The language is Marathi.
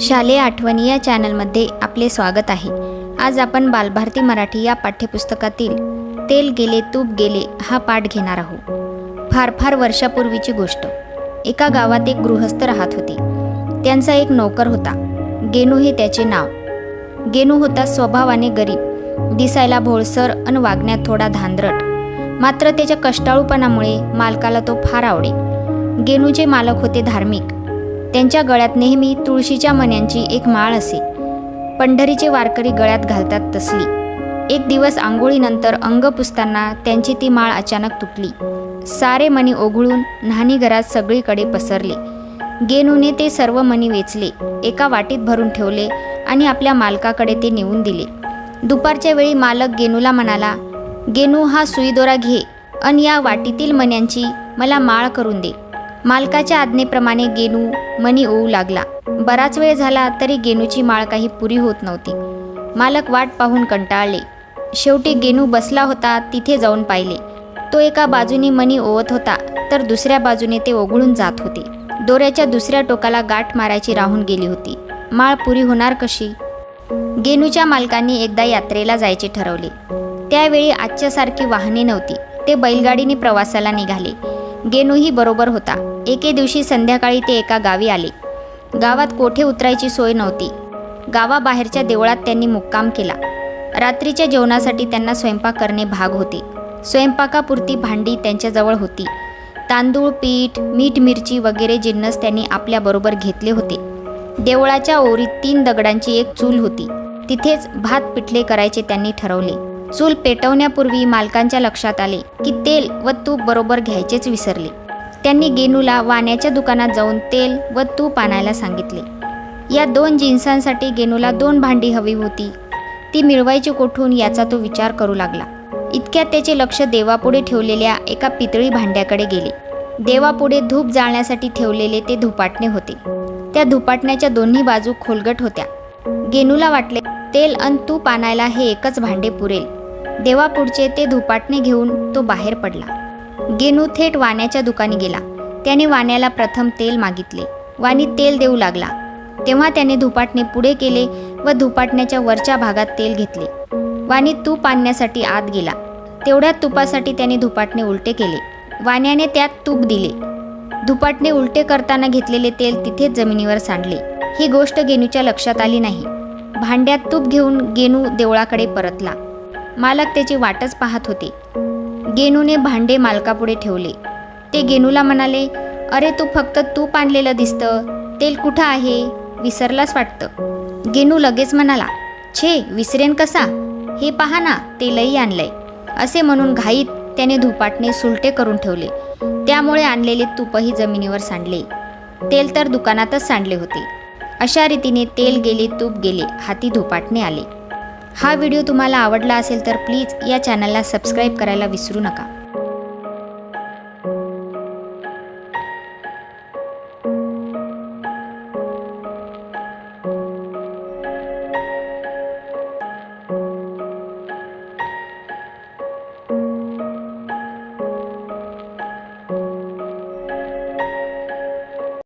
शालेय आठवणी या चॅनलमध्ये आपले स्वागत आहे. आज आपण बालभारती मराठी या पाठ्यपुस्तकातील तेल गेले तूप गेले हा पाठ घेणार आहोत. फार फार वर्षापूर्वीची गोष्ट. एका गावात एक गृहस्थ राहत होते. त्यांचा एक नोकर होता. गेनू हे त्याचे नाव. गेनू होता स्वभावाने गरीब दिसायला भोळसर आणि वागण्यात थोडा धांदरट. मात्र त्याच्या कष्टाळूपणामुळे मालकाला तो फार आवडे. गेनूचे मालक होते धार्मिक. त्यांच्या गळ्यात नेहमी तुळशीच्या मण्यांची एक माळ असे. पंढरीचे वारकरी गळ्यात घालतात तसली. एक दिवस आंघोळीनंतर अंग पुसताना त्यांची ती माळ अचानक तुटली. सारे मणी ओघळून न्हाणी घरात सगळीकडे पसरले. गेनूने ते सर्व मणी वेचले एका वाटीत भरून ठेवले आणि आपल्या मालकाकडे ते नेऊन दिले. दुपारच्या वेळी मालक गेनूला म्हणाला गेनू हा सुईदोरा घे अन या वाटीतील मण्यांची मला माळ करून दे. मालकाच्या आज्ञेप्रमाणे गेनू मनी ओवू लागला. बराच वेळ झाला तरी गेनूची माळ काही पुरी होत नव्हती. मालक वाट पाहून कंटाळले. शेवटी गेनू बसला होता तिथे जाऊन पाहिले. तो एका बाजूने मणी ओवत होता तर दुसऱ्या बाजूने ते ओघळून जात होते. दोऱ्याच्या दुसऱ्या टोकाला गाठ मारायची राहून गेली होती. माळ पुरी होणार कशी? गेनूच्या मालकांनी एकदा यात्रेला जायचे ठरवले. त्यावेळी आजच्यासारखी वाहने नव्हती. ते बैलगाडीने प्रवासाला निघाले. गेनूही बरोबर होता. एके दिवशी संध्याकाळी ते एका गावी आले. गावात कोठे उतरायची सोय नव्हती. गावाबाहेरच्या देवळात त्यांनी मुक्काम केला. रात्रीच्या जेवणासाठी त्यांना स्वयंपाक करणे भाग होते. स्वयंपाकापुरती भांडी त्यांच्याजवळ होती. तांदूळ पीठ मीठ मिरची वगैरे जिन्नस त्यांनी आपल्याबरोबर घेतले होते. देवळाच्या ओरीत तीन दगडांची एक चूल होती. तिथेच भात पिठले करायचे त्यांनी ठरवले. चूल पेटवण्यापूर्वी मालकांच्या लक्षात आले की तेल व तूप बरोबर घ्यायचेच विसरले. त्यांनी गेनूला वाण्याच्या दुकानात जाऊन तेल व तूप आणायला सांगितले. या दोन जिन्सांसाठी गेनूला दोन भांडी हवी होती. ती मिळवायची कोठून याचा तो विचार करू लागला. इतक्यात त्याचे लक्ष देवापुढे ठेवलेल्या एका पितळी भांड्याकडे गेले. देवापुढे धूप जाळण्यासाठी ठेवलेले ते धुपाटणे होते. त्या धुपाटण्याच्या दोन्ही बाजू खोलगट होत्या. गेनूला वाटले तेल अन तूप आणायला हे एकच भांडे पुरेल. देवापुढचे ते धुपाटणे घेऊन तो बाहेर पडला. गेनू थेट वाण्याच्या दुकानी गेला. त्याने वाण्याला प्रथम तेल मागितले. वाणी तेल देऊ लागला. तेव्हा त्याने धुपाटणे पुढे केले व धुपाटण्याच्या वरच्या भागात तेल घेतले. वाणी तूप आणण्यासाठी आत गेला. तेवढ्या तुपासाठी त्याने धुपाटणे उलटे केले. वाण्याने त्यात तूप दिले. धुपाटणे उलटे करताना घेतलेले तेल तिथेच जमिनीवर सांडले. ही गोष्ट गेनूच्या लक्षात आली नाही. भांड्यात तूप घेऊन गेनू देवळाकडे परतला. मालक त्याची वाटच पाहत होते. गेनूने भांडे मालकापुढे ठेवले. ते गेनूला म्हणाले अरे तू फक्त तूप आणलेलं दिसतं. तेल कुठं आहे? विसरलाच वाटतं. गेनू लगेच म्हणाला छे विसरेन कसा? हे पहा ना तेलही आणलंय. असे म्हणून घाईत त्याने धुपाटणे सुलटे करून ठेवले. त्यामुळे आणलेले तूपही जमिनीवर सांडले. तेल तर दुकानातच सांडले होते. अशा रीतीने तेल गेले तूप गेले हाती धुपाटणे आले. हा व्हिडिओ तुम्हाला आवडला असेल तर प्लीज या चॅनलला सबस्क्राईब करायला विसरू नका.